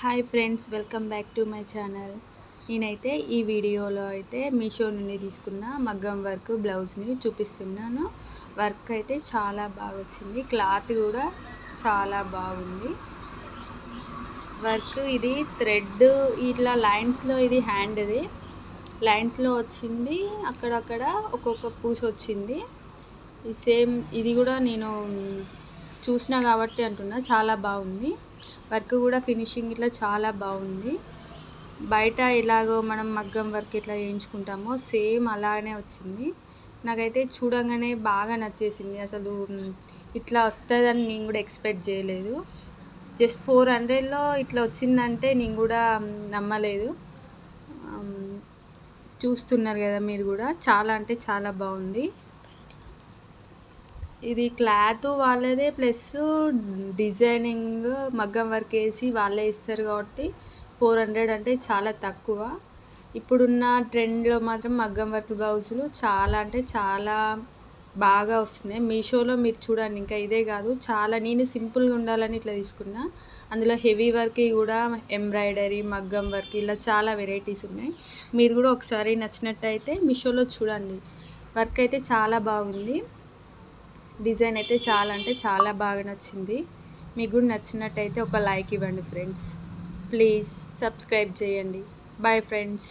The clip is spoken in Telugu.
Hi friends welcome back to my channel నేనైతే ఈ వీడియోలో అయితే మీషో నుండి తీసుకున్న మగ్గం వర్క్ బ్లౌజ్ని చూపిస్తున్నాను. వర్క్ అయితే చాలా బాగా వచ్చింది క్లాత్ కూడా చాలా బాగుంది. వర్క్ ఇది థ్రెడ్ ఇట్లా లైన్స్లో ఇది హ్యాండ్ది లైన్స్లో వచ్చింది అక్కడక్కడ ఒక్కొక్క పూస వచ్చింది. ఈ సేమ్ ఇది కూడా నేను చూసినా కాబట్టి అంటున్నా చాలా బాగుంది. వర్క్ కూడా ఫినిషింగ్ ఇట్లా చాలా బాగుంది. బయట ఎలాగో మనం మగ్గం వర్క్ ఇట్లా చేయించుకుంటామో సేమ్ అలానే వచ్చింది. నాకైతే చూడంగానే బాగా నచ్చేసింది. అసలు ఇట్లా వస్తుందని నేను కూడా ఎక్స్పెక్ట్ చేయలేదు. జస్ట్ ఫోర్ హండ్రెడ్లో ఇట్లా వచ్చిందంటే నేను కూడా నమ్మలేదు. చూస్తున్నారు కదా మీరు కూడా. చాలా అంటే చాలా బాగుంది. ఇది క్లాత్ వాళ్ళదే ప్లస్ డిజైనింగ్ మగ్గం వర్క్ వేసి వాళ్ళే ఇస్తారు కాబట్టి ఫోర్ హండ్రెడ్ అంటే చాలా తక్కువ. ఇప్పుడున్న ట్రెండ్లో మాత్రం మగ్గం వర్క్ బ్లౌజులు చాలా అంటే చాలా బాగా వస్తున్నాయి. మీషోలో మీరు చూడండి ఇంకా ఇదే కాదు. చాలా నేను సింపుల్గా ఉండాలని ఇట్లా తీసుకున్నా. అందులో హెవీ వర్క్ కూడా ఎంబ్రాయిడరీ మగ్గం వర్క్ ఇలా చాలా వెరైటీస్ ఉన్నాయి. మీరు కూడా ఒకసారి నచ్చినట్టయితే మీషోలో చూడండి. వర్క్ అయితే చాలా బాగుంది. డిజైన్ అయితే చాలా అంటే చాలా బాగా నచ్చింది. మీకు కూడా నచ్చినట్టయితే ఒక లైక్ ఇవ్వండి ఫ్రెండ్స్. ప్లీజ్ సబ్స్క్రైబ్ చేయండి. Bye friends.